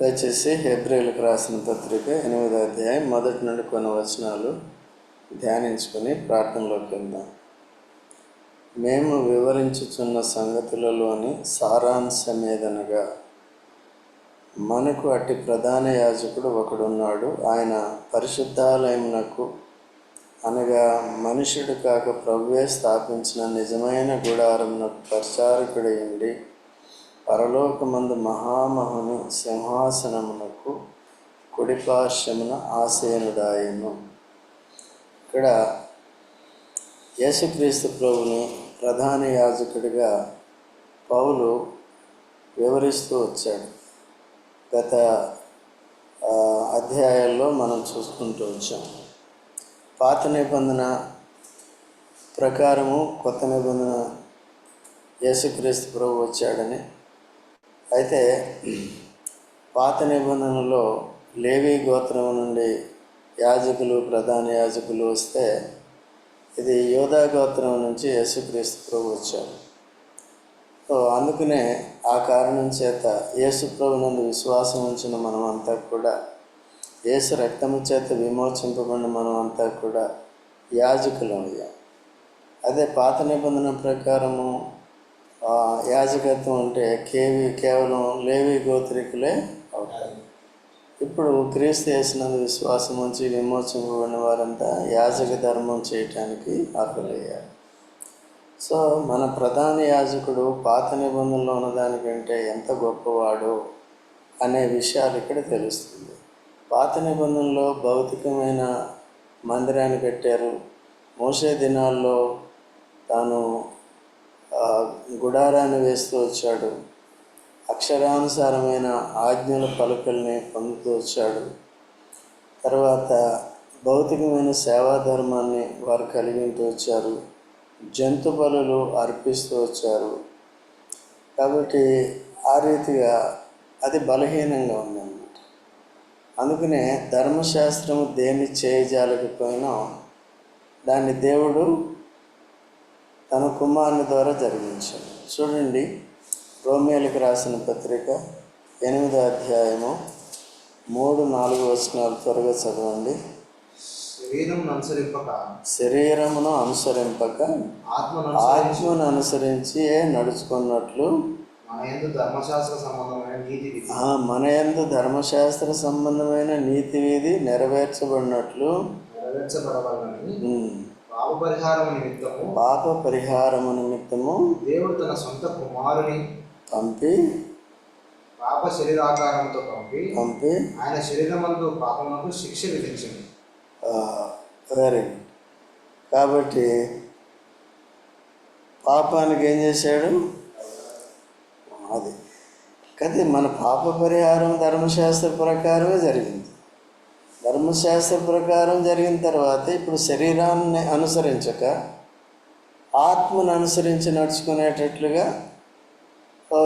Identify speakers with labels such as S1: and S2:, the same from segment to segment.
S1: దయచేసి హెబ్రిల్కి రాసిన పత్రిక ఎనిమిదో అధ్యాయం మొదటి నుండి కొన్ని వచనాలు ధ్యానించుకొని ప్రార్థనలోకి వెళ్దాం. మేము వివరించుచున్న సంగతులలోని సారాంశమేదనగా మనకు అట్టి ప్రధాన యాజకుడు ఒకడున్నాడు. ఆయన పరిశుద్ధాలయమునకు అనగా మనుషుడు కాక ప్రభువే స్థాపించిన నిజమైన గుడారమునకు పరిచారకుడై ఉండి పరలోకమందు మహామహుని సింహాసనమునకు కుడిపార్శ్వమున ఆశయనుదాయము ఇక్కడ యేసుక్రీస్తు ప్రభుని ప్రధాన యాజకుడిగా పౌలు వివరిస్తూ వచ్చాడు. గత అధ్యాయాల్లో మనం చూసుకుంటూ వచ్చాం. పాత నిబంధన ప్రకారము కొత్త నిబంధన యేసుక్రీస్తు ప్రభు వచ్చాడని అయితే పాత నిబంధనలో లేవి గోత్రం నుండి యాజకులు ప్రధాన యాజకులు వస్తే ఇది యోధా గోత్రం నుంచి యేసుక్రీస్తు ప్రభు వచ్చారు. సో అందుకనే ఆ కారణం చేత యేసు ప్రభు నందు విశ్వాసం ఉంచిన మనమంతా కూడా యేసు రక్తము చేత విమోచింపబడిన మనమంతా కూడా యాజకులం అయ్యాం. అదే పాత నిబంధన ప్రకారము యాజకత్వం అంటే కేవి కేవలం లేవి గోత్రికులే అవుతారు. ఇప్పుడు క్రీస్తు చేసినందు విశ్వాసం ఉంచి విమోచింపబడిన వారంతా యాజక ధర్మం చేయటానికి అర్హులయ్యారు. సో మన ప్రధాన యాజకుడు పాత నిబంధనలో ఉన్నదానికంటే ఎంత గొప్పవాడు అనే విషయాలు ఇక్కడ తెలుస్తుంది. పాత నిబంధనలో భౌతికమైన మందిరాన్ని కట్టారు. మోసే దినాల్లో తాను గుడారాన్ని వేస్తూ వచ్చాడు. అక్షరానుసారమైన ఆజ్ఞల పలుకల్ని పొందుతూ వచ్చాడు. తర్వాత భౌతికమైన సేవా ధర్మాన్ని వారు కలిగింటూ వచ్చారు. జంతు బలులు అర్పిస్తూ వచ్చారు. కాబట్టి ఆ రీతిగా అది బలహీనంగా ఉందన్నమాట. అందుకనే ధర్మశాస్త్రము దేన్ని చేయజాలకపోయినా దాన్ని దేవుడు తన కుమారుని ద్వారా జరిగించాడు. చూడండి రోమియోలకు రాసిన పత్రిక ఎనిమిదో అధ్యాయము మూడు నాలుగు వచనాలు త్వరగా చదవండి.
S2: శరీరం అనుసరింపక
S1: శరీరమును అనుసరింపక
S2: ఆత్మను
S1: అనుసరించి. నడుచుకున్నట్లు
S2: మన యందు ధర్మశాస్త్ర సంబంధమైన నీతి విధి.
S1: ఆ మన యందు ధర్మశాస్త్ర సంబంధమైన నీతి విధి నెరవేర్చబడినట్లు
S2: నెరవేర్చబడవాలని పాప పరిహారం నిమిత్తము
S1: పాప పరిహారము నిమిత్తము
S2: దేవుడు తన సొంత కుమారుని
S1: పంపి
S2: పాప శరీరాకారంతో పంపి
S1: పంపి
S2: ఆయన శరీరమందు పాపమునకు శిక్ష విధించింది
S1: వెరీ గుడ్ కాబట్టి పాపానికి ఏం చేశాడు? అది. కానీ మన పాప పరిహారం ధర్మశాస్త్ర ప్రకారమే జరిగింది. ధర్మశాస్త్ర ప్రకారం జరిగిన తర్వాత ఇప్పుడు శరీరాన్ని అనుసరించక ఆత్మను అనుసరించి నడుచుకునేటట్లుగా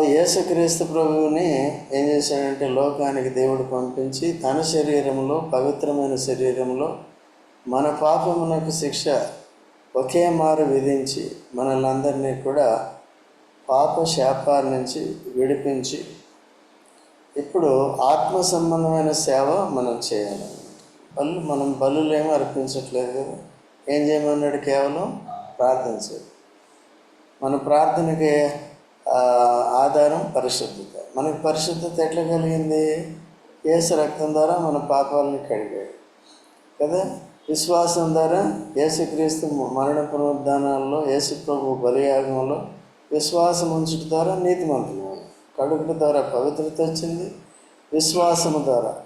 S1: యేసుక్రీస్తు ప్రభువుని ఏం చేశాడంటే లోకానికి దేవుడు పంపించి తన శరీరంలో పవిత్రమైన శరీరంలో మన పాపమునకు శిక్ష ఒకే మారు విధించి మనల్ని అందరినీ కూడా పాప శాపాల నుంచి విడిపించి ఇప్పుడు ఆత్మ సంబంధమైన సేవ మనం చేయాలి. బలు మనం బలులు ఏమీ అర్పించట్లేదు. కదా ఏం చేయమన్నాడు? కేవలం ప్రార్థన మన ప్రార్థనకి ఆధారం పరిశుద్ధత. మనకి పరిశుద్ధత ఎట్లా కలిగింది? యేసు రక్తం ద్వారా మన పాపాలని కడిగాడు. కదా? విశ్వాసం ద్వారా యేసుక్రీస్తు మరణ పునరుద్ధానాల్లో యేసు ప్రభు బలియాగంలో విశ్వాసం ఉంచడం ద్వారా నీతిమంతులు కడుగుట ద్వారా పవిత్రత వచ్చింది. విశ్వాసము ద్వారా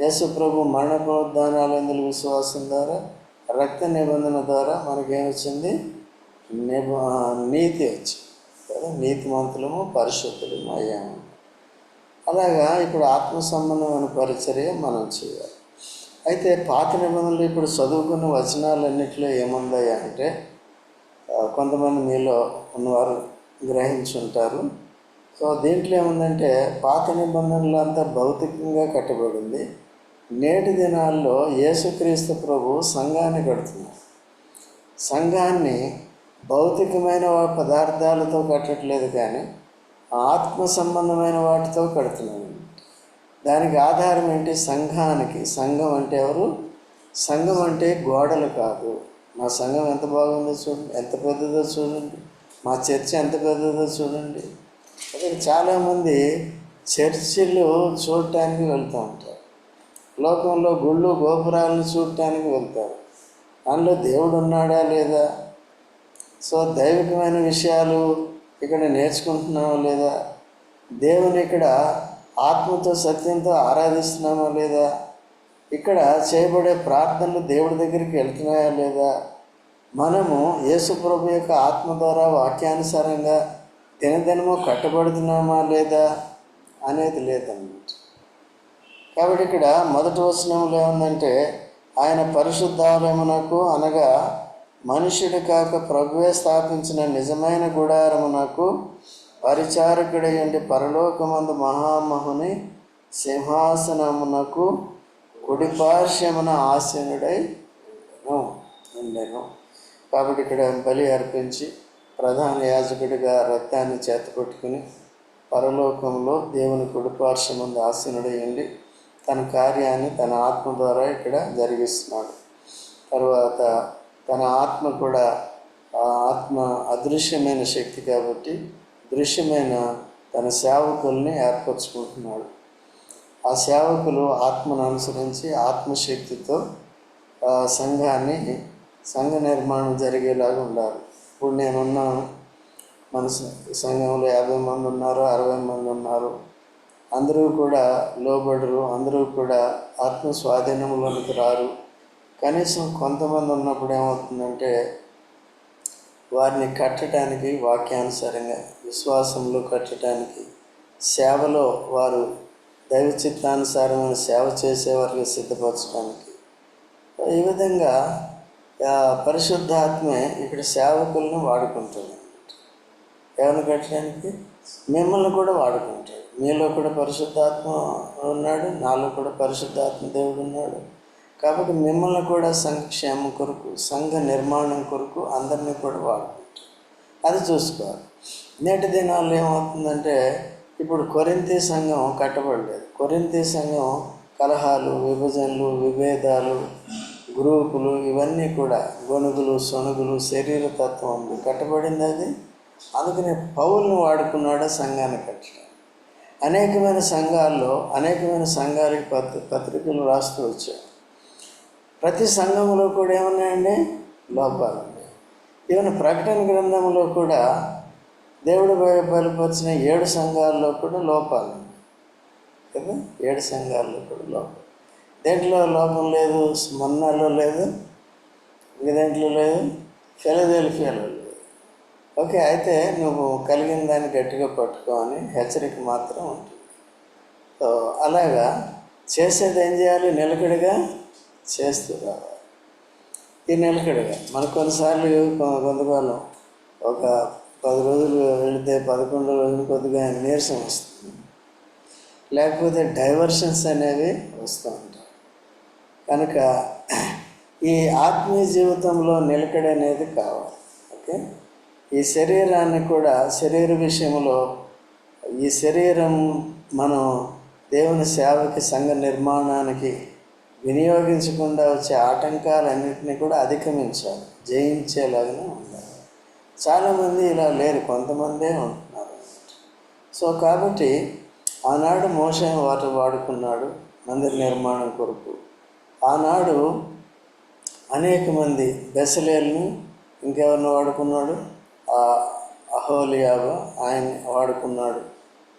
S1: యేసు ప్రభు మరణ పునరుద్ధానాలు ఎందుకు విశ్వాసం ద్వారా రక్త నిబంధన ద్వారా మనకేమొచ్చింది నిబ నీతి వచ్చింది. కదా? నీతిమంతులము పరిశుద్ధులము అయ్యాము. అలాగా ఇప్పుడు ఆత్మ సంబంధమైన పరిచర్య మనం చేయాలి. అయితే పాత నిబంధనలు ఇప్పుడు చదువుకున్న వచనాలన్నింటిలో ఏముందాయి అంటే కొంతమంది మీలో ఉన్నవారు గ్రహించుంటారు. సో దీంట్లో ఏముందంటే పాత నిబంధనలు అంతా భౌతికంగా కట్టబడింది. నేటి దినాల్లో యేసుక్రీస్తు ప్రభు సంఘాన్ని కడుతున్నారు. సంఘాన్ని భౌతికమైన పదార్థాలతో కట్టట్లేదు కానీ ఆత్మ సంబంధమైన వాటితో కడుతున్నాను దానికి ఆధారం ఏంటి? సంఘానికి. సంఘం అంటే ఎవరు? సంఘం అంటే గోడలు కాదు. మా సంఘం ఎంత బాగుందో చూడండి. ఎంత పెద్దదో చూడండి. మా చర్చ ఎంత పెద్దదో చూడండి. అదే చాలామంది చర్చిలు చూడటానికి వెళ్తూ ఉంటారు. లోకంలో గుళ్ళు గోపురాలను చూడటానికి వెళ్తారు. అందులో దేవుడు ఉన్నాడా లేదా? సో దైవికమైన విషయాలు ఇక్కడ నేర్చుకుంటున్నామా లేదా? దేవుని ఇక్కడ ఆత్మతో సత్యంతో ఆరాధిస్తున్నామా లేదా? ఇక్కడ చేయబడే ప్రార్థనలు దేవుడి దగ్గరికి వెళ్తున్నాయా లేదా? మనము యేసుప్రభు యొక్క ఆత్మ ద్వారా వాక్యానుసారంగా దినదినము కట్టబడుతున్నామా లేదా అనేది లేదండి కాబట్టి ఇక్కడ మొదటి వచనంలో ఏముందంటే ఆయన పరిశుద్ధాలయమునకు అనగా మనుషుడు కాక ప్రభువే స్థాపించిన నిజమైన గుడారమునకు పరిచారకుడై ఉండి పరలోకమందు మహామహుని సింహాసనమునకు కుడిపార్శ్వమున ఆసీనుడై ఉండెను. కాబట్టి ఇక్కడ బలి అర్పించి ప్రధాన యాజకుడిగా రక్తాన్ని చేతపట్టుకుని పరలోకంలో దేవుని కుడిపార్శ్వముందు ఆసీనుడై ఉండి తన కార్యాన్ని తన ఆత్మ ద్వారా ఇక్కడ జరిగిస్తున్నాడు. తర్వాత తన ఆత్మ కూడా ఆ ఆత్మ అదృశ్యమైన శక్తి కాబట్టి దృశ్యమైన తన సేవకుల్ని ఏర్పరచుకుంటున్నాడు. ఆ సేవకులు ఆత్మను అనుసరించి ఆత్మశక్తితో సంఘాన్ని సంఘ నిర్మాణం జరిగేలాగా ఉండాలి. ఇప్పుడు నేనున్నాను. మన సంఘంలో యాభై మంది ఉన్నారు అరవై మంది ఉన్నారు. అందరూ కూడా లోబడరు అందరూ కూడా ఆత్మ స్వాధీనంలోనికి రారు. కనీసం కొంతమంది ఉన్నప్పుడు ఏమవుతుందంటే వారిని కట్టడానికి వాక్యానుసారంగా విశ్వాసంలో కట్టడానికి సేవలో వారు దైవ చిత్తానుసారమైన సేవ చేసేవారికి సిద్ధపరచడానికి. ఈ విధంగా పరిశుద్ధాత్మే ఇక్కడ సేవకులను వాడుకుంటుంది. ఎవరిని కట్టడానికి? మిమ్మల్ని కూడా వాడుకుంటాడు మీలో కూడా పరిశుద్ధాత్మ ఉన్నాడు నాలో కూడా పరిశుద్ధాత్మ దేవుడు ఉన్నాడు. కాబట్టి మిమ్మల్ని కూడా సంక్షేమం కొరకు సంఘ నిర్మాణం కొరకు అందరినీ కూడా వాడుకుంటారు అది చూసుకోవాలి. నేటి దినాల్లో ఏమవుతుందంటే ఇప్పుడు కొరింతి సంఘం కట్టబడలేదు. కొరింతి సంఘం కలహాలు విభజనలు విభేదాలు గ్రూపులు ఇవన్నీ కూడా గొనుగులు సొనుగులు శరీర తత్వం ఉంది కట్టబడింది అది. అందుకనే పౌలను వాడుకున్నాడు సంఘాన్ని కట్టడం అనేకమైన సంఘాల్లో అనేకమైన సంఘాలకి పత్రి పత్రికలు రాస్తూ వచ్చారు. ప్రతి సంఘంలో కూడా ఏమున్నాయండి? లోపాలు ఉన్నాయి ఈవెన్ ప్రకటన గ్రంథంలో కూడా దేవుడు బయ- బయలుపరిచిన ఏడు సంఘాల్లో కూడా లోపాలు కదా? ఏడు సంఘాల్లో కూడా లోపం. దేంట్లో లోపం లేదు? మొన్నాలో లేదు. ఇంక దేంట్లో లేదు? ఫిలదెల్ఫియాలో ఓకే అయితే నువ్వు కలిగిన దాన్ని గట్టిగా పట్టుకొని హెచ్చరిక మాత్రం ఉంటుంది సో అలాగా చేసేది ఏం చేయాలి? నిలకడగా చేస్తూ రావాలి. ఈ నిలకడగా మనకు కొన్నిసార్లు కొ- కొంతకాలం ఒక పది రోజులు వెళితే పదకొండు రోజులు కొద్దిగా నీరసం వస్తుంది. లేకపోతే డైవర్షన్స్ అనేవి వస్తూ ఉంటాయి. కనుక ఈ ఆత్మీయ జీవితంలో నిలకడ అనేది కావాలి. ఓకే? ఈ శరీరాన్ని కూడా శరీర విషయంలో ఈ శరీరం మనం దేవుని సేవకి సంఘ నిర్మాణానికి వినియోగించకుండా వచ్చే ఆటంకాలన్నింటినీ కూడా అధిగమించాలి జయించేలాగానే ఉండాలి. చాలామంది ఇలా లేరు కొంతమందే ఉంటున్నారు. సో కాబట్టి ఆనాడు మోసం వాటి వాడుకున్నాడు మందిర నిర్మాణం కొరకు. ఆనాడు అనేక మంది బెసలేల్ని ఇంకెవరిని వాడుకున్నాడు? అహోలియాబ ఆయన వాడుకున్నాడు.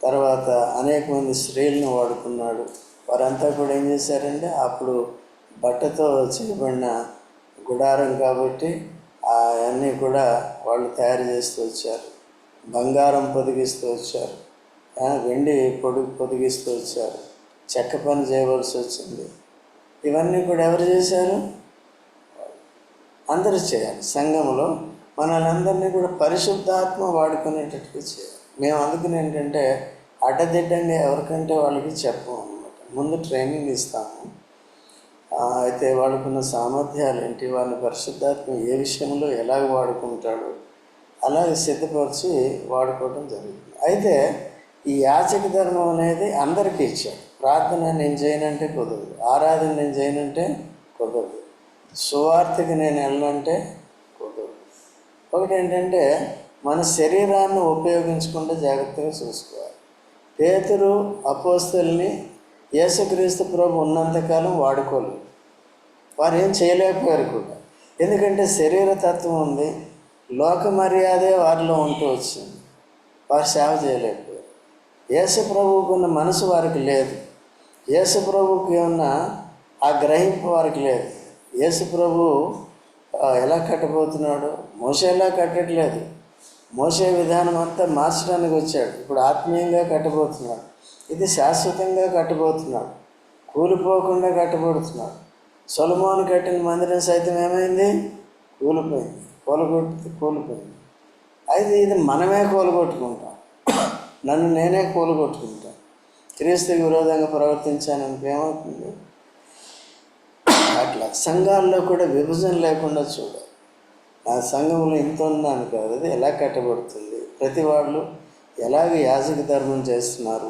S1: తర్వాత అనేక మంది స్త్రీలను వాడుకున్నాడు. వారంతా కూడా ఏం చేశారంటే అప్పుడు బట్టతో చేయబడిన గుడారం కాబట్టి అవన్నీ కూడా వాళ్ళు తయారు చేస్తూ వచ్చారు. బంగారం పొదిగిస్తూ వచ్చారు. వెండి పొడుగు పొదిగిస్తూ వచ్చారు. చెక్క పని చేయవలసి వచ్చింది. ఇవన్నీ కూడా ఎవరు చేశారు? అందరూ చేయాలి. సంఘంలో మనల్ని కూడా పరిశుద్ధాత్మ వాడుకునేటట్టుగా చేయాలి. మేము అందుకని ఏంటంటే అడ్డదిడ్డంగా ఎవరికంటే వాళ్ళకి చెప్పము అనమాట ముందు ట్రైనింగ్ ఇస్తాము. అయితే వాళ్ళకున్న సామర్థ్యాలు ఏంటి? వాళ్ళని పరిశుద్ధాత్మ ఏ విషయంలో ఎలాగ వాడుకుంటాడు? అలాగే సిద్ధపరిచి వాడుకోవడం జరుగుతుంది. అయితే ఈ యాచక ధర్మం అనేది అందరికీ ఇచ్చాడు. ప్రార్థన నేను చేయనంటే కుదరదు. ఆరాధన నేను చేయనంటే కుదరదు. సువార్తకి నేను వెళ్ళనంటే ఒకటి ఏంటంటే మన శరీరాన్ని ఉపయోగించకుండా జాగ్రత్తగా చూసుకోవాలి. పేతురు అపోస్తుల్ని యేసుక్రీస్తు ప్రభు ఉన్నంతకాలం వాడుకోలేదు. వారు ఏం చేయలేకపోయారు కూడా. ఎందుకంటే శరీర తత్వం ఉంది. లోక మర్యాదే వారిలో ఉంటూ వచ్చింది. వారు సేవ చేయలేకపోయారు. యేసు ప్రభువుకు ఉన్న మనసు వారికి లేదు. యేసు ప్రభువుకి ఉన్న ఆ గ్రహింపు వారికి లేదు. యేసు ప్రభు ఎలా కట్టబోతున్నాడు? మోసే ఎలా కట్టట్లేదు? మోసే విధానం అంతా మార్చడానికి వచ్చాడు. ఇప్పుడు ఆత్మీయంగా కట్టబోతున్నాడు. ఇది శాశ్వతంగా కట్టబోతున్నాడు. కూలిపోకుండా కట్టబడుతున్నాడు సొలమోను కట్టిన మందిరం సైతం ఏమైంది? కూలిపోయింది. కూలగొట్టి కూలిపోయింది. అయితే ఇది మనమే కూలగొట్టుకుంటాం. నన్ను నేనే కూలగొట్టుకుంటాను. క్రీస్తు విరోధంగా ప్రవర్తించాను ఏమవుతుంది? అట్లా సంఘాల్లో కూడా విభజన లేకుండా చూడాలి నా సంఘంలో ఇంత ఉన్నాను కాదు అది ఎలా కట్టబడుతుంది? ప్రతి వాళ్ళు ఎలాగ యాజక ధర్మం చేస్తున్నారు?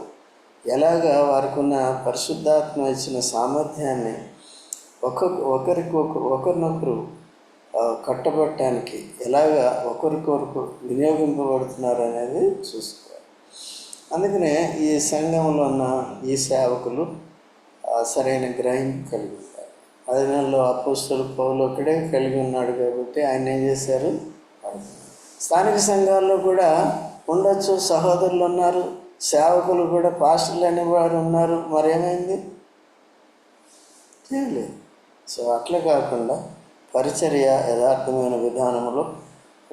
S1: ఎలాగ వారికి ఉన్న పరిశుద్ధాత్మ ఇచ్చిన సామర్థ్యాన్ని ఒక్కొక్క ఒకరికి ఒకరినొకరు కట్టబట్టడానికి ఎలాగ ఒకరికొరకు వినియోగింపబడుతున్నారు అనేది చూసుకోవాలి. అందుకనే ఈ సంఘంలో ఉన్న ఈ సేవకులు సరైన గ్రహింపు కలిగి ఉంటారు అపోస్తులు పౌలు ఒక్కడే కలిగి ఉన్నాడు కాబట్టి ఆయన ఏం చేశారు? స్థానిక సంఘాల్లో కూడా ఉండొచ్చు సహోదరులు ఉన్నారు సేవకులు కూడా పాస్టర్లు అనేవారు ఉన్నారు. మరేమైంది? ఏం సో అట్లా కాకుండా పరిచర్య యథార్థమైన విధానంలో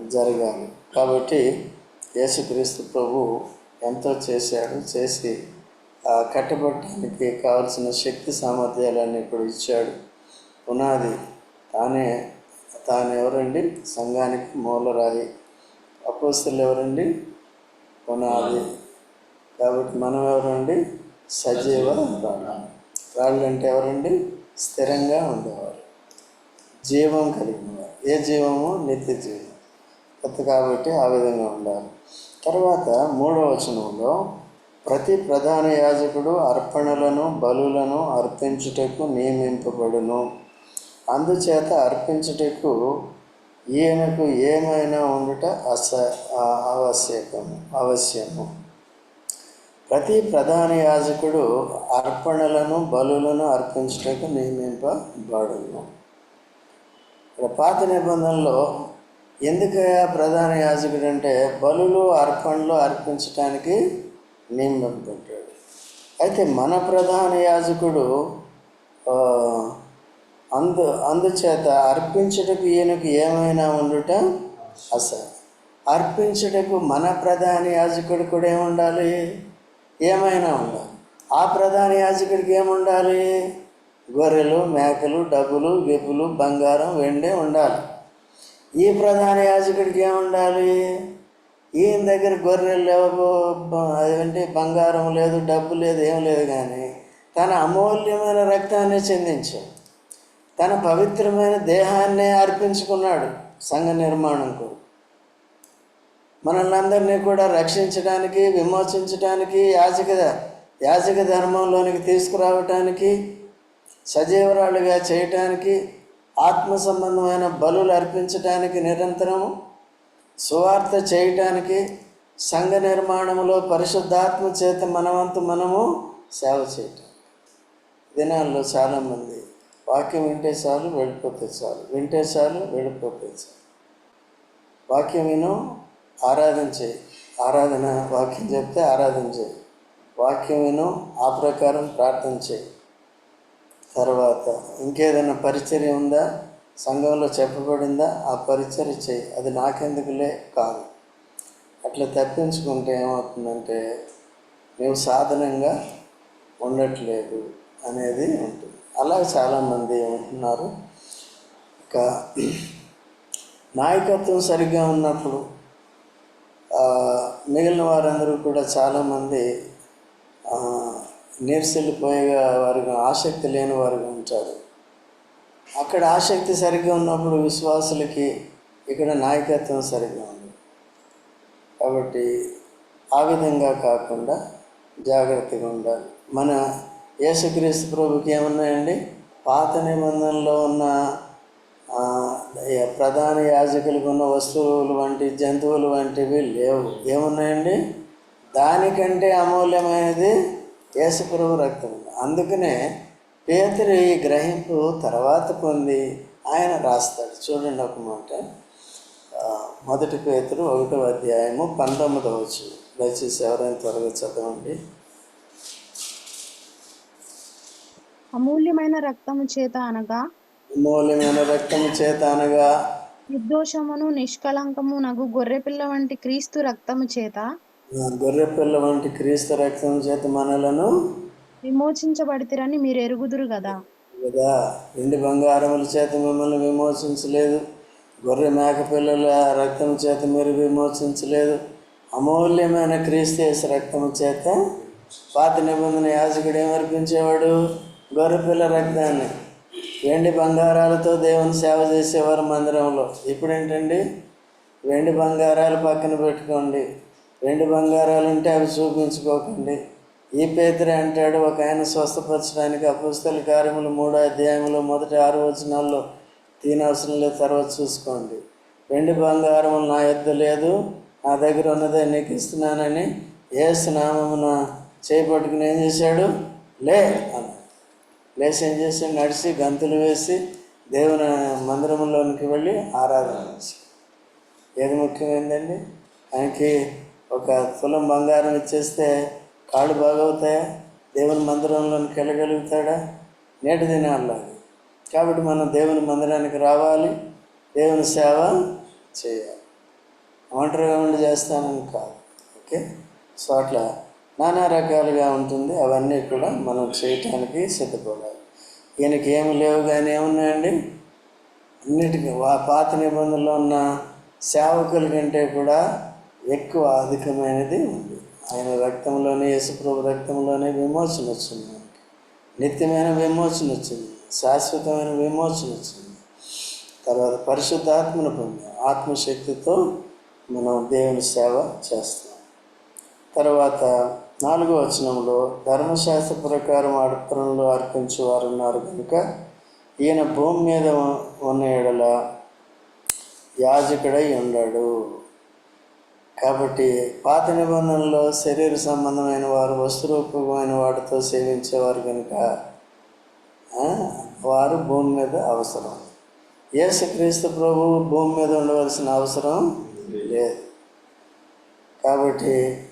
S1: జరగాలి. కాబట్టి యేసుక్రీస్తు ప్రభు ఎంతో చేశాడు. చేసి ఆ కట్టబట్టడానికి కావలసిన శక్తి సామర్థ్యాలన్నీ ఇప్పుడు ఇచ్చాడు. పునాది. తానే తాను ఎవరండి? సంఘానికి మూలరాయి అపోస్తులు ఎవరండి? పునాది. కాబట్టి మనం ఎవరండి? సజీవ రాళ్ళు రాళ్ళు అంటే ఎవరండి? స్థిరంగా ఉండేవారు. జీవం కలిగినవారు. ఏ జీవము? నిత్య జీవం. కొత్త కాబట్టి ఆ విధంగా ఉండాలి. తర్వాత మూడవ వచనంలో ప్రతి ప్రధాన యాజకుడు అర్పణలను బలులను అర్పించుటకు నియమింపబడును. అందుచేత అర్పించుటకు ఈయనకు ఏమైనా ఉండుట అస ఆవశ్యకము అవశ్యము. ప్రతి ప్రధాన యాజకుడు అర్పణలను బలులను అర్పించుటకు నియమింపబడును. పాత నిబంధనలో ఎందుకయ్యా ప్రధాన యాజకుడు అంటే బలులు అర్పణలు అర్పించటానికి నియమింపబడ్డాడు. అయితే మన ప్రధాన యాజకుడు అందు అందుచేత అర్పించుటకు ఈయనకు ఏమైనా ఉండుట అసలు అర్పించుటకు మన ప్రధాన యాజకుడు కూడా ఏముండాలి? ఏమైనా ఉండాలి. ఆ ప్రధాన యాజకుడికి ఏముండాలి? గొర్రెలు మేకలు డబ్బులు గిబ్బులు బంగారం వెండి ఉండాలి. ఈ ప్రధాన యాజకుడికి ఏముండాలి? ఈయన దగ్గర గొర్రెలు లేవు అదేంటి బంగారం లేదు డబ్బు లేదు ఏం లేదు కానీ తన అమూల్యమైన రక్తాన్ని చెందించాడు. తన పవిత్రమైన దేహాన్నే అర్పించుకున్నాడు సంఘ నిర్మాణంకు. మనల్ని అందరినీ కూడా రక్షించడానికి విమోచించడానికి యాజక యాజక ధర్మంలోనికి తీసుకురావటానికి సజీవరాలుగా చేయటానికి ఆత్మ సంబంధమైన బలులు అర్పించటానికి నిరంతరము సువార్త చేయటానికి సంఘ నిర్మాణంలో పరిశుద్ధాత్మ చేత మనవంతు మనము సేవ చేయటం. దినాల్లో చాలామంది వాక్యం వింటే చాలు వెళ్ళిపోతే చాలు. వింటే చాలు వెళ్ళిపోతే చాలు. వాక్యం విను ఆరాధన చేయి. ఆరాధన వాక్యం చెప్తే ఆరాధన చేయి. వాక్యం విను ఆ ప్రకారం ప్రార్థన చేయి. తర్వాత ఇంకేదైనా పరిచర్య ఉందా? సంఘంలో చెప్పబడిందా? ఆ పరిచర్య చేయి. అది నాకెందుకులే కాదు. అట్లా తప్పించుకుంటే ఏమవుతుందంటే మేము సాధనంగా ఉండట్లేదు అనేది ఉంటుంది. అలా చాలామంది ఉంటున్నారు. ఇంకా నాయకత్వం సరిగ్గా ఉన్నప్పుడు మిగిలిన వారందరూ కూడా చాలామంది నీరసిల్లిపోయే నీరసిల్లిపోయేగా వారికి ఆసక్తి లేని వారుగా ఉంటారు. అక్కడ ఆసక్తి సరిగ్గా ఉన్నప్పుడు విశ్వాసులకి ఇక్కడ నాయకత్వం సరిగ్గా ఉంది. కాబట్టి ఆ విధంగా కాకుండా జాగ్రత్తగా ఉండాలి. మన యేసుక్రీస్తు ప్రభుకి ఏమున్నాయండి? పాత నిబంధనలో ఉన్న ప్రధాన యాజకులకు ఉన్న వస్తువులు వంటి జంతువులు వంటివి లేవు. ఏమున్నాయండి? దానికంటే అమూల్యమైనది యేసుప్రభు రక్తం. అందుకనే పేతురు ఈ గ్రహింపు తర్వాత పొంది ఆయన రాస్తాడు. చూడండి ఒక మాట. మొదటి పేతురు ఒకటో అధ్యాయము పంతొమ్మిదవ వచ్చు దయచేసి ఎవరైనా త్వరగా చదవండి.
S3: అమూల్యమైన రక్తము చేత అనగా
S1: మూల్యమైన రక్తము చేత అనగా
S3: నిర్దోషమును నిష్కళంకము నగు గొర్రెపిల్ల వంటి క్రీస్తు రక్తము చేత
S1: గొర్రెపిల్ల వంటి క్రీస్తు రక్తం చేత మనలను
S3: విమోచించబడితిరని మీరు ఎరుగుదురు కదా
S1: కదా. వెండి బంగారముల చేత మిమ్మల్ని విమోచించలేదు. గొర్రె మేక పిల్లల రక్తం చేత మీరు విమోచించలేదు. అమూల్యమైన క్రీస్తేశ రక్తము చేత పాత నిబంధన యాజకుడు ఏమర్పించేవాడు? గొర్రెపిల్ల రక్తాన్ని వెండి బంగారాలతో దేవుని సేవ చేసేవారు మందిరంలో. ఇప్పుడు ఏంటండి వెండి బంగారాలు పక్కన పెట్టుకోండి. వెండి బంగారాలు ఉంటే అవి చూపించుకోకండి. ఈ పేదరి అంటాడు ఒక ఆయన స్వస్థపరచడానికి అపుస్తల కార్యములు మూడో అధ్యాయంలో మొదటి ఆరు వచనాల్లో తినవసరం లేదు తర్వాత చూసుకోండి. వెండి బంగారం నా యొద్ లేదు నా దగ్గర ఉన్నదే నీకు ఇస్తున్నానని ఏ స్నామమున చేపట్టుకుని ఏం చేశాడు? లే అన్నాడు. లేచి చేసి నడిచి గంతులు వేసి దేవుని మందిరంలోనికి వెళ్ళి ఆరాధన ఏది ముఖ్యమైందండి? ఆయనకి ఒక తులం బంగారం ఇచ్చేస్తే కాళ్ళు బాగవుతాయా? దేవుని మందిరంలోనికి వెళ్ళగలుగుతాడా? నేటి దినాల్లో కాబట్టి మనం దేవుని మందిరానికి రావాలి దేవుని సేవ చేయాలి. ఒంటరిగా ఉండి చేస్తానని కాదు. ఓకే? సో అట్లా నానా రకాలుగా ఉంటుంది. అవన్నీ కూడా మనం చేయటానికి సిద్ధపడాలి. ఈయనకి ఏమి లేవు కానీ ఏమున్నాయండి? అన్నిటికీ ఆ పాత నిబంధనలో ఉన్న సేవకుల కంటే కూడా ఎక్కువ అధికమైనది ఉంది. ఆయన రక్తంలోనే యేసుప్రభు రక్తంలోనే విమోచన వచ్చింది మనకి నిత్యమైన విమోచన వచ్చింది శాశ్వతమైన విమోచన వచ్చింది తర్వాత పరిశుద్ధాత్మను పొంది. ఆత్మశక్తితో మనం దేవుని సేవ చేస్తాం. తర్వాత నాలుగో వచనంలో ధర్మశాస్త్ర ప్రకారం అర్పణలు అర్పించే వారు ఉన్నారు కనుక ఈయన భూమి మీద ఉన్న ఎడల యాజకుడై ఉన్నాడు కాబట్టి పాత నిబంధనలో శరీర సంబంధమైన వారు వస్తురూపమైన వాటితో సేవించేవారు కనుక వారు భూమి మీద అవసరం. యేసుక్రీస్తు ప్రభు భూమి మీద ఉండవలసిన అవసరం లేదు. కాబట్టి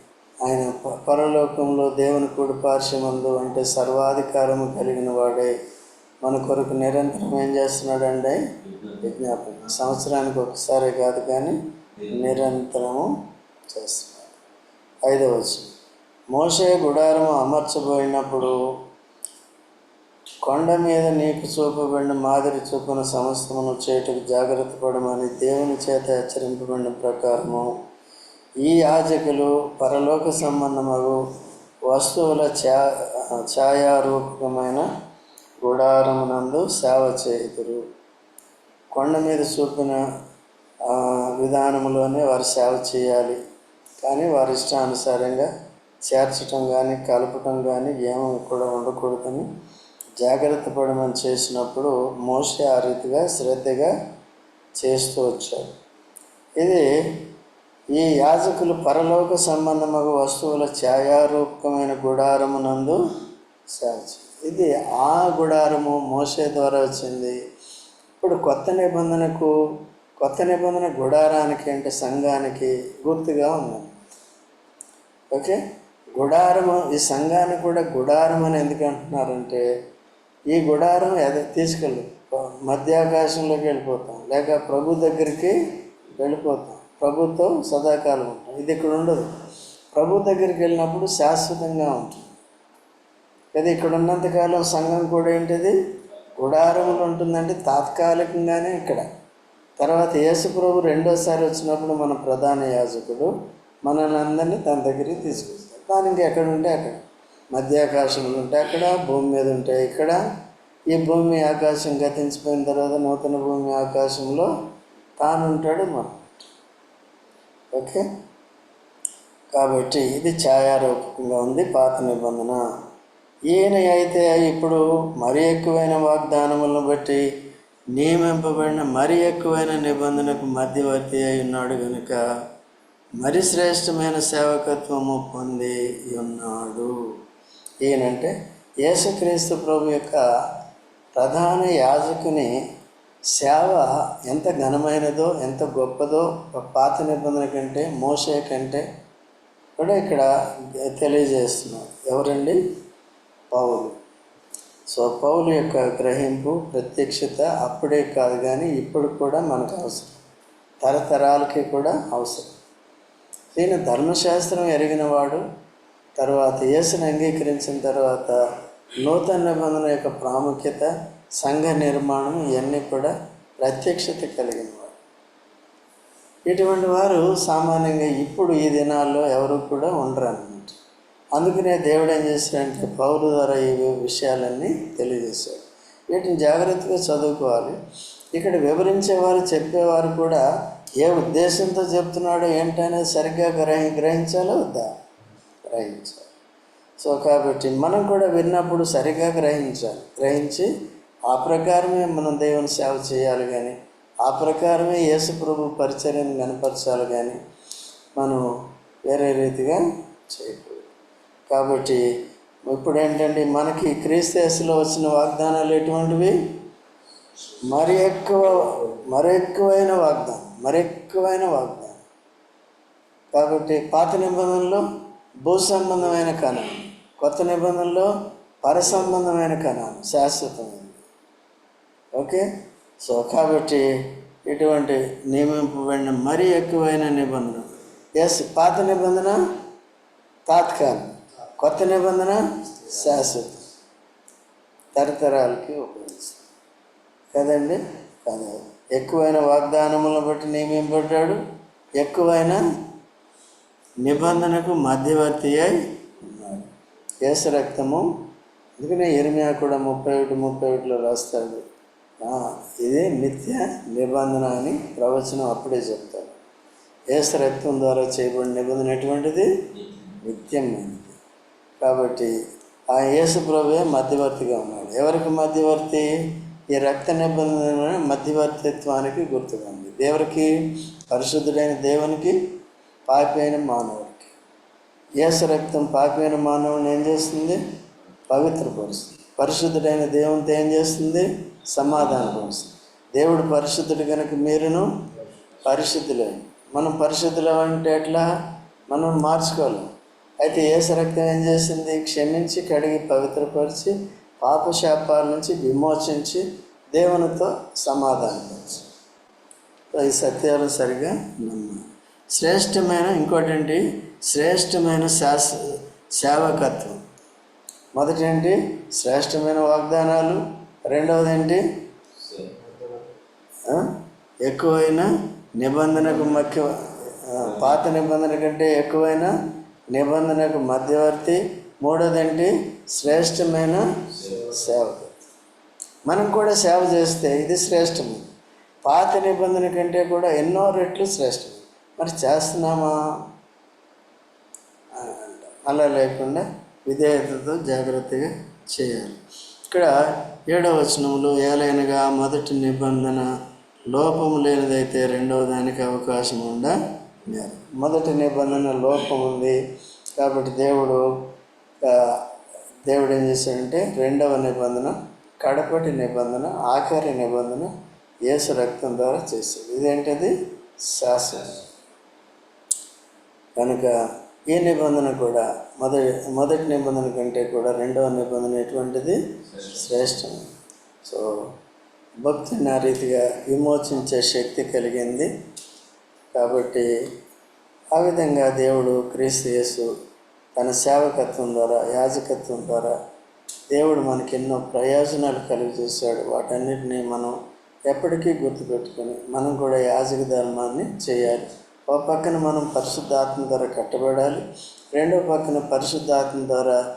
S1: ఆయన పరలోకంలో దేవుని కుడి పార్శ్వమందు అంటే సర్వాధికారము కలిగిన వాడే. మన కొరకు నిరంతరం ఏం చేస్తున్నాడండి విజ్ఞాపన సంవత్సరానికి ఒకసారి కాదు కానీ నిరంతరము చేస్తున్నాడు. ఐదవ వచనం. మోషే గుడారము అమర్చబడినప్పుడు కొండ మీద నీకు చూపబడిన మాదిరి చూపిన సమస్తమును చేటుకు జాగ్రత్త పడమని దేవుని చేత హెచ్చరింపబడిన ప్రకారము ఈ యాజకులు పరలోక సంబంధమగు వస్తువుల ఛా ఛాయారూపకమైన గుడారమునందు సేవ చేయుదురు. కొండ మీద చూపిన విధానంలోనే వారు సేవ చేయాలి. కానీ వారి ఇష్టానుసారంగా చేర్చటం కానీ కలపటం కానీ ఏమీ కూడా ఉండకూడదని జాగ్రత్త పడమని చేసినప్పుడు మోసే ఆ రీతిగా శ్రద్ధగా చేస్తూ వచ్చాడు. ఇది ఈ యాజకులు పరలోక సంబంధమగు వస్తువుల ఛాయారూపకమైన గుడారమునందు సాచి ఇది ఆ గుడారము మోసే ద్వారా వచ్చింది. ఇప్పుడు కొత్త నిబంధనకు కొత్త నిబంధన గుడారానికి అంటే సంఘానికి గుర్తుగా ఉంది. ఓకే? గుడారము ఈ సంఘానికి కూడా గుడారం అని ఎందుకు అంటున్నారంటే ఈ గుడారం అది తీసుకెళ్ళి. మధ్యాకాశంలోకి వెళ్ళిపోతాం. లేక ప్రభు దగ్గరికి వెళ్ళిపోతాం. ప్రభుతో సదాకాలం ఉంటుంది. ఇది ఇక్కడ ఉండదు. ప్రభు దగ్గరికి వెళ్ళినప్పుడు శాశ్వతంగా ఉంటుంది. కదా ఇక్కడ ఉన్నంతకాలం సంఘం కూడా ఏంటిది? గుడారములు ఉంటుందంటే తాత్కాలికంగానే ఇక్కడ. తర్వాత యేసు ప్రభు రెండోసారి వచ్చినప్పుడు మన ప్రధాన యాజకుడు మనల్ని అందరినీ తన దగ్గరికి తీసుకొస్తాడు. దానికి ఎక్కడ ఉంటే అక్కడ. మధ్యాకాశంలో ఉంటే అక్కడ భూమి మీద ఉంటే ఇక్కడ. ఈ భూమి ఆకాశం గతించిపోయిన తర్వాత నూతన భూమి ఆకాశంలో తానుంటాడు మనం. ఓకే? కాబట్టి ఇది ఛాయారూపకంగా ఉంది పాత నిబంధన. ఈయన అయితే ఇప్పుడు మరి ఎక్కువైన వాగ్దానములను బట్టి నియమింపబడిన మరి ఎక్కువైన నిబంధనకు మధ్యవర్తి అయి ఉన్నాడు కనుక మరి శ్రేష్టమైన సేవకత్వము పొంది ఉన్నాడు. ఈయనంటే యేసుక్రీస్తు ప్రభు యొక్క ప్రధాన యాజకుని సేవ ఎంత ఘనమైనదో ఎంత గొప్పదో పాత నిబంధన కంటే మోసే కంటే కూడా ఇక్కడ తెలియజేస్తున్నారు ఎవరండి? పౌలు. సో పౌలు యొక్క గ్రహింపు ప్రత్యక్షత అప్పుడే కాదు కానీ ఇప్పుడు కూడా మనకు అవసరం. తరతరాలకి కూడా అవసరం. ఈయన ధర్మశాస్త్రం ఎరిగినవాడు తర్వాత యేసుని అంగీకరించిన తర్వాత నూతన నిబంధన యొక్క ప్రాముఖ్యత సంఘ నిర్మాణం ఇవన్నీ కూడా ప్రత్యక్షత కలిగినవాడు ఇటువంటి వారు సామాన్యంగా ఇప్పుడు ఈ దినాల్లో ఎవరు కూడా ఉండరు అన్నమాట అందుకనే దేవుడు ఏం చేశాడంటే పౌరు ద్వారా ఈ విషయాలన్నీ తెలియజేశాడు. వీటిని జాగ్రత్తగా చదువుకోవాలి. ఇక్కడ వివరించేవారు చెప్పేవారు కూడా ఏ ఉద్దేశంతో చెప్తున్నాడో ఏంటనేది సరిగ్గా గ్రహి గ్రహించాలో వద్దా? గ్రహించాలి. సో కాబట్టి మనం కూడా విన్నప్పుడు సరిగ్గా గ్రహించాలి. గ్రహించి ఆ ప్రకారమే మనం దేవుని సేవ చేయాలి కానీ ఆ ప్రకారమే యేసు ప్రభు పరిచర్యను కనపరచాలి కానీ మనం వేరే రీతిగా చేయకూడదు. కాబట్టి ఇప్పుడు ఏంటంటే మనకి క్రీస్తేసులో వచ్చిన వాగ్దానాలు ఎటువంటివి? మరి ఎక్కువ మరి ఎక్కువైన వాగ్దానం మరి ఎక్కువైన వాగ్దానం. కాబట్టి పాత నిబంధనలో భూ సంబంధమైన కణం కొత్త నిబంధనలో పర సంబంధమైన కణం శాశ్వతమైన. ఓకే? సో కాబట్టి ఇటువంటి నియమింపబడిన మరీ ఎక్కువైన నిబంధన. ఎస్ పాత నిబంధన తాత్కాలిక. కొత్త నిబంధన శాశ్వత. తరతరాలకి ఉపయోగిస్తుంది కదండి? కదా. ఎక్కువైన వాగ్దానములను బట్టి నియమింపడ్డాడు ఎక్కువైన నిబంధనకు మధ్యవర్తి అయి ఉన్నాడు. కేసు రక్తము అందుకనే ఎరిమియా కూడా ముప్పై ఒకటి ముప్పై ఒకటిలో రాస్తాడు. ఇది నిత్య నిబంధన అని ప్రవచనం అప్పుడే చెప్తారు. ఏసు రక్తం ద్వారా చేయబడిన నిబంధన ఎటువంటిది? నిత్యమైనది కాబట్టి ఆ యేసు ప్రభువే మధ్యవర్తిగా ఉన్నాడు. ఎవరికి మధ్యవర్తి? ఈ రక్త నిబంధన మధ్యవర్తిత్వానికి గుర్తుగా ఉంది దేవుడికి పరిశుద్ధుడైన దేవునికి పాపి అయిన మానవుడికి. యేసు రక్తం పాపి అయిన మానవుని ఏం చేస్తుంది? పవిత్రపరుస్తుంది. పరిశుద్ధుడైన దేవునితో ఏం చేస్తుంది? సమాధానం దేవుడు పరిశుద్ధుడు కనుక మీరును పరిశుద్ధులే. మనం పరిశుద్ధులు అంటే ఎట్లా? మనం మార్చుకోలేం అయితే ఏ రక్తం ఏం చేసింది? క్షమించి కడిగి పవిత్రపరిచి పాపశాపాల నుంచి విమోచించి దేవునితో సమాధానం ఈ సత్యాలు సరిగా నమ్మాలి శ్రేష్టమైన ఇంకోటి ఏంటి శ్రేష్టమైన శాస సేవకత్వం. మొదటి ఏంటి శ్రేష్టమైన వాగ్దానాలు. రెండవది ఏంటి ఎక్కువైన నిబంధనకు మధ్య పాత నిబంధన కంటే ఎక్కువైన నిబంధనకు మధ్యవర్తి. మూడోది ఏంటి శ్రేష్టమైన సేవ. మనం కూడా సేవ చేస్తే ఇది శ్రేష్టం పాత నిబంధన కంటే కూడా ఎన్నో రెట్లు శ్రేష్టం మరి చేస్తున్నామా? అలా లేకుండా విధేయతతో జాగ్రత్తగా చేయాలి. ఇక్కడ ఏడవ వచనంలో ఏలైనగా మొదటి నిబంధన లోపం లేనిదైతే రెండవ దానికి అవకాశం ఉండ? మొదటి నిబంధన లోపం ఉంది కాబట్టి దేవుడు దేవుడు ఏం చేశాడంటే రెండవ నిబంధన కడపటి నిబంధన ఆఖరి నిబంధన యేసు రక్తం ద్వారా చేశాడు. ఇదేంటది? శాసనం కనుక ఏ నిబంధన కూడా మొదటి మొదటి నిబంధన కంటే కూడా రెండవ నిబంధన ఎటువంటిది? శ్రేష్టం. సో భక్తిని ఆ రీతిగా విమోచించే శక్తి కలిగింది. కాబట్టి ఆ విధంగా దేవుడు క్రీస్తు యేసు తన సేవకత్వం ద్వారా యాజకత్వం ద్వారా దేవుడు మనకి ఎన్నో ప్రయోజనాలు కలిగజేశాడు. వాటన్నిటినీ మనం ఎప్పటికీ గుర్తుపెట్టుకొని మనం కూడా యాజక ధర్మాన్ని చేయాలి. ఒక పక్కన మనం పరిశుద్ధాత్మ ద్వారా కట్టబడాలి రెండో పక్కన పరిశుద్ధాత్మ ద్వారా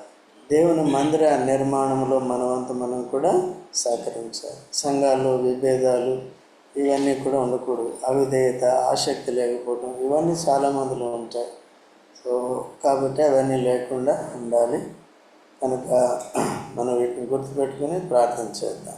S1: దేవుని మందిర నిర్మాణంలో మనవంతు మనం కూడా సహకరించాలి. సంఘాల్లో విభేదాలు ఇవన్నీ కూడా ఉండకూడదు. అవిధేయత ఆసక్తి లేకపోవడం ఇవన్నీ చాలామందిలో ఉంటాయి. సో కాబట్టి అవన్నీ లేకుండా ఉండాలి. కనుక మనం వీటిని గుర్తుపెట్టుకుని ప్రార్థన చేద్దాం.